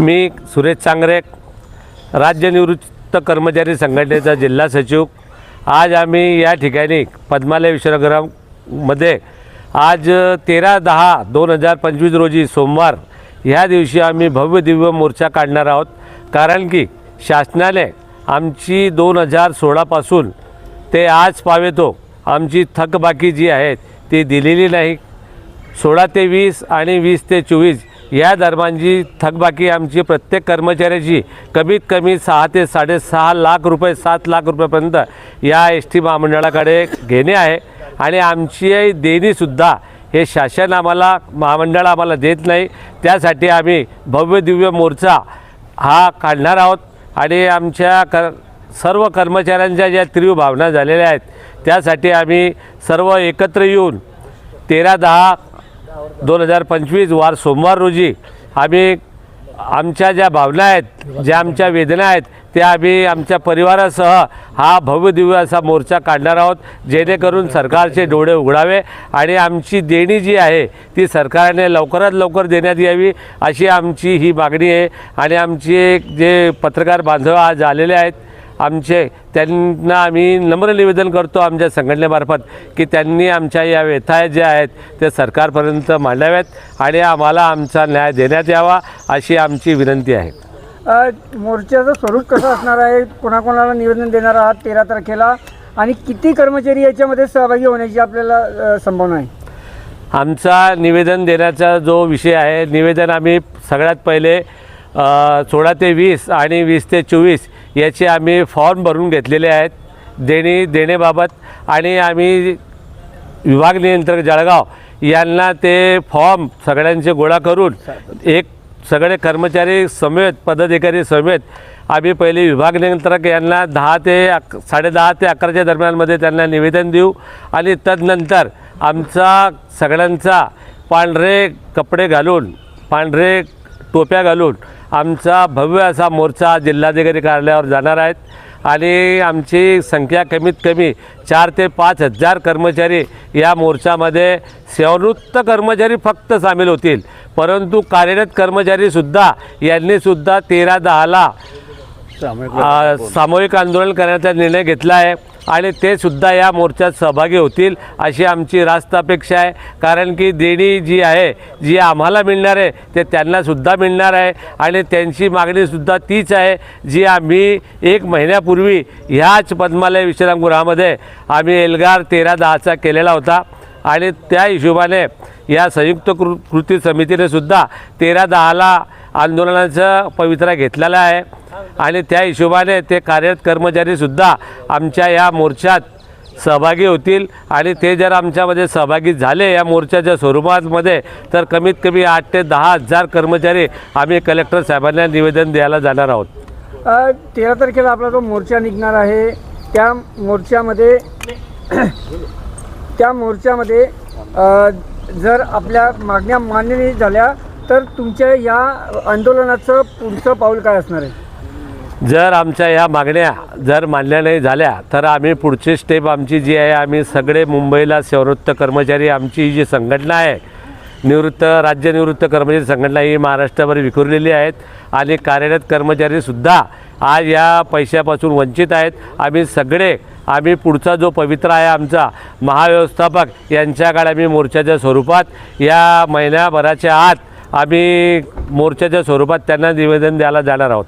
मी सुरेश चांगरे राज्य निवृत्त कर्मचारी संघटनेचा जिल्हा सचिव. आज आम्ही या ठिकाणी पद्मालय विश्रामगृहामध्ये आज तेरा दहा दोन हजार पंचवीस रोजी सोमवार ह्या दिवशी आम्ही भव्य दिव्य मोर्चा काढणार आहोत. कारण की शासनाने आमची दोन हजार सोळापासून ते आज पावेतो आमची थकबाकी जी आहे ती दिलेली नाही. सोळा ते वीस आणि वीस ते चोवीस या दरम्यानची थकबाकी आमची प्रत्येक कर्मचाऱ्याची. कमीत कमी सहा ते साडेसहा लाख रुपये सात लाख रुपयापर्यंत या एस टी महामंडळाकडे घेणे आहे. आणि आमची देणीसुद्धा हे शासन आम्हाला महामंडळ आम्हाला देत नाही. त्यासाठी आम्ही भव्य दिव्य मोर्चा हा काढणार आहोत. आणि आमच्या कर सर्व कर्मचाऱ्यांच्या ज्या तीव्र भावना झालेल्या आहेत त्यासाठी आम्ही सर्व एकत्र येऊन तेरा दहा दोन हजार पंचवीस वार सोमवार रोजी आम्ही आमच्या ज्या भावना आहेत ज्या आमच्या वेदना आहेत त्या आम्ही आमच्या परिवारासह हा भव्यदिव्य असा मोर्चा काढणार आहोत जेणेकरून सरकारचे डोळे उघडावे आणि आमची देणी जी आहे ती सरकारने लवकरात लवकर देण्यात यावी अशी आमची ही मागणी आहे. आणि आमचे एक जे पत्रकार बांधव आज आलेले आहेत आमचे त्यांना आम्ही नम्र निवेदन करतो आमच्या संघटनेमार्फत की त्यांनी आमच्या या व्यथा ज्या आहेत ते सरकारपर्यंत मांडाव्यात आणि आम्हाला आमचा न्याय देण्यात यावा अशी आमची विनंती आहे. मोर्चाचं स्वरूप कसं असणार आहे? कोणाकोणाला निवेदन देणार आहात तेरा तारखेला? आणि किती कर्मचारी याच्यामध्ये सहभागी होण्याची आपल्याला संभावना आहे? आमचा निवेदन देण्याचा जो विषय आहे निवेदन आम्ही सगळ्यात पहिले सोळा ते वीस आणि वीस ते चोवीस याचे आम्ही फॉर्म भरून घेतलेले आहेत. देणी देणेबाबत आणि आम्ही विभाग नियंत्रक जळगाव यांना ते फॉर्म सगळ्यांचे गोळा करून एक सगळे कर्मचारी समेत पदाधिकारी समेत आम्ही पहिले विभाग नियंत्रक यांना दहा ते अक साडेदहा ते अकराच्या दरम्यानमध्ये त्यांना निवेदन देऊ आणि तदनंतर आमचा सगळ्यांचा पांढरे कपडे घालून पांढरे टोप्या घालून आमचा भव्य असा मोर्चा जिल्हाधिकारी कार्यालयावर जाणार आहेत. आणि आमची संख्या कमीत कमी चार ते पाच हजार कर्मचारी या मोर्चामध्ये सेवानिवृत्त कर्मचारी फक्त सामील होतील. परंतु कार्यरत कर्मचारीसुद्धा यांनीसुद्धा तेरा दहाला सामूहिक आंदोलन करण्याचा निर्णय घेतला आहे. आणि ते सुद्धा या मोर्चात सहभागी होतील अशी आमची रास्त अपेक्षा आहे. कारण की देणी जी आहे जी आम्हाला मिळणार आहे ते त्यांनासुद्धा मिळणार आहे. आणि त्यांची मागणीसुद्धा तीच आहे जी आम्ही एक महिन्यापूर्वी ह्याच पद्मालय विश्रामगृहामध्ये आम्ही एल्गार तेरा दहाचा केलेला होता. आणि त्या हिशोबाने या संयुक्त कृ कृती समितीने सुद्धा तेरा दहाला आंदोलनाचा पवित्रा घेतलेला आहे. आणि त्या हिशोबाने ते कार्यरत कर्मचारीसुद्धा आमच्या या मोर्चात सहभागी होतील. आणि ते जर आमच्यामध्ये सहभागी झाले या मोर्चाच्या स्वरूपामध्ये तर कमीत कमी आठ ते दहा हजार कर्मचारी आम्ही कलेक्टर साहेबांना निवेदन द्यायला जाणार आहोत. तेरा तारखेला आपला जो मोर्चा निघणार आहे त्या मोर्चामध्ये त्या मोर्चामध्ये जर आपल्या मागण्या मान्य नाही झाल्या तर तुमच्या या आंदोलनाचं पुढचं पाऊल काय असणार आहे? जर आमच्या या मागण्या जर मान्य नाही झाल्या तर आम्ही पुढची स्टेप आमची जी आहे आम्ही सगळे मुंबईला सेवृत्त कर्मचारी आमची ही जी संघटना आहे निवृत्त राज्य निवृत्त कर्मचारी संघटना ही महाराष्ट्रभर विखुरलेली आहेत आणि कार्यरत कर्मचारीसुद्धा आज या पैशापासून वंचित आहेत. आम्ही सगळे आम्ही पुढचा जो पवित्र आहे आमचा महाव्यवस्थापक यांच्याकडे आम्ही मोर्चाच्या स्वरूपात या महिन्याभराच्या आत आम्ही मोर्चाच्या स्वरूपात त्यांना निवेदन द्यायला जाणार आहोत.